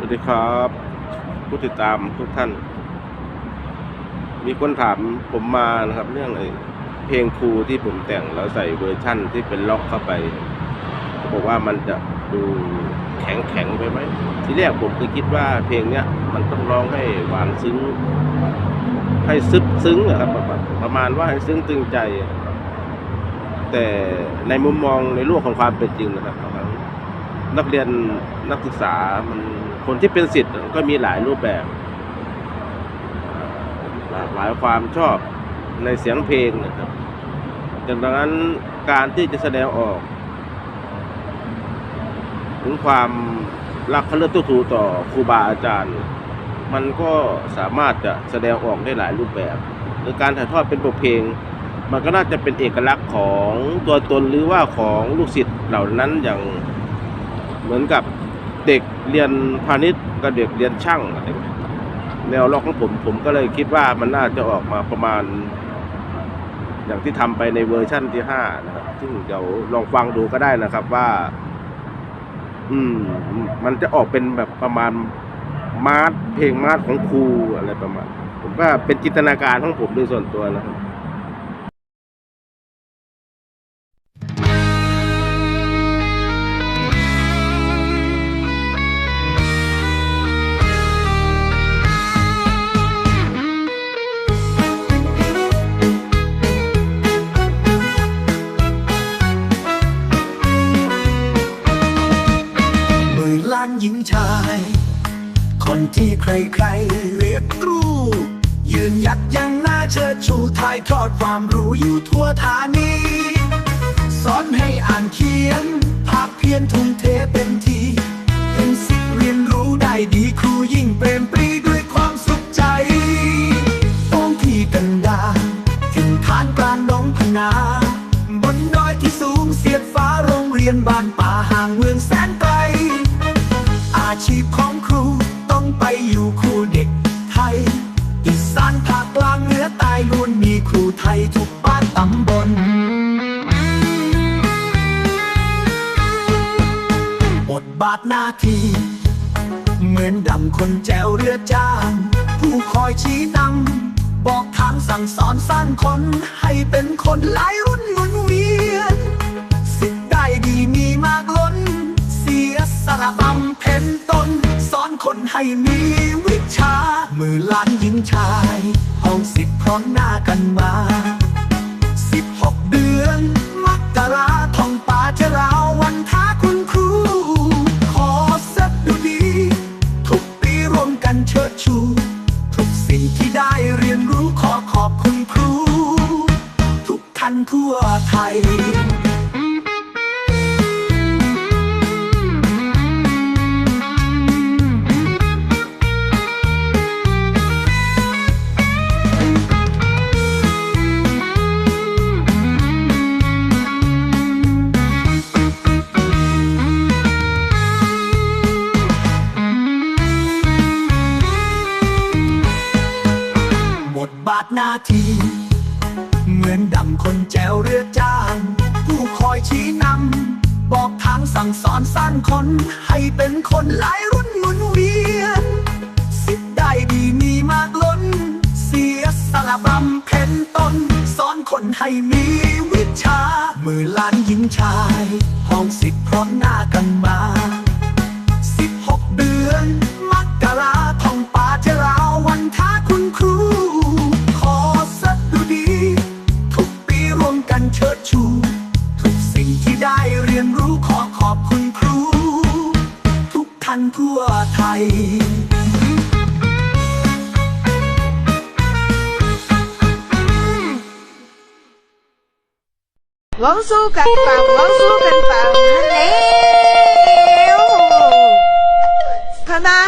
วัสดีครับ ผู้ติดตามทุกท่าน มีคนถามผมมานะครับ เรื่องไอ้เพลงครูที่ผมแต่งแล้วใส่เวอร์ชั่นที่เป็นล็อกเข้าไปเขาบอกว่ามันจะดูแข็งแข็งไปไหมทีแรกผมก็คิดว่าเพลงเนี้ยมันต้องร้องให้หวานซึ้ง ให้ซึบซึ้งอะครับประมาณว่าให้ซึ้งตึงใจ แต่ในมุมมองในโลกของความเป็นจริงนะครับนักเรียนนักศึกษามัน คนที่เป็นสิทธิ์ก็มีหลายรูปแบบหลากหลายความชอบในเสียงเพลงนะครับดังนั้นการที่จะแสดงออก ถึงความรักเคารพทุกทูต่อครูบาอาจารย์ มันก็สามารถจะแสดงออกได้หลายรูปแบบหรือการถ่ายทอดเป็นบทเพลง มันก็น่าจะเป็นเอกลักษณ์ของตัวตนหรือว่าของลูกศิษย์เหล่านั้นอย่างเหมือนกับ เด็กเรียนพาณิชย์กับเด็กเรียนช่างอะไรเงี้แนวล็อกของผมผมก็เลยคิดว่ามันน่าจะออกมาประมาณ อย่างที่ทำไปในเวอร์ชั่นที่ห้านะครับ ซึ่งเดี๋ยวลองฟังดูก็ได้นะครับว่า อืม มันจะออกเป็นแบบประมาณมาร์ทเพลงมาร์ทของครูอะไรประมาณ ผมก็เป็นจินตนาการของผมโดยส่วนตัวนะครับ หญิงชาย คนที่ใครๆเรียกครูยืนยัดยังหน่าเชิดชูถ่ายทอดความรู้อยู่ทั่วธานีสอนให้อ่านเขียน ภาคเพียรทุ่มเทเต็มทีเป็นสิทธิ์เรียนรู้ได้ดีครูยิ่งเปรมปรีด้วยความสุขใจต้องที่กันดาถิ่นฐานกลางหนองพนา บนดอยที่สูงเสียดฟ้าโรงเรียนบ้านป่าห่างเมืองแสน อยู่ครูเด็กไทยอีสานภาคกลางเหนือใต้ล้วนมีครูไทยทุกบ้านตำบลบทบาทหน้าที่เหมือนดำคนแจวเรือจ้าง ผู้คอยชี้นำบอกทางสั่งสอนสร้างคนให้เป็นคนหลายรุ่นหมุนเวียน สิ่งได้ดีมีมากล้น เสียสละบำเพ็ญ ให้มีวิชา มือล้านหญิงชายห้องสิบพร้อมหน้ากันมาสิบหกเดือนมักราทองป่าเจราวันท้าคุณครู ขอสักดูดี ทุกปีรวมกันเชิดชู ทุกสิ่งที่ได้เรียนรู้ขอขอบคุณครู ทุกท่านทั่วไทย บทบาทหน้าที่ เหมือนดำคนแจวเรือจ้าง ผู้คอยชี้นำ บอกทางสั่งสอนสร้างคนให้เป็นคนหลายรุ่นหมุนเวียน สิทธิ์ได้ดีมีมากล้น เสียสละบำเพ็ญตนสอนคนให้มีวิชา มือล้านหญิงชายห้องสิทธิ์พร้อมหน้ากันมา กันเชิดชู ทุกสิ่งที่ได้เรียนรู้ขอขอบคุณครู ทุกท่านทั่วไทยร้องสู้กันเปล่าร้องสู้กันเปล่าฮันแล้วคณะ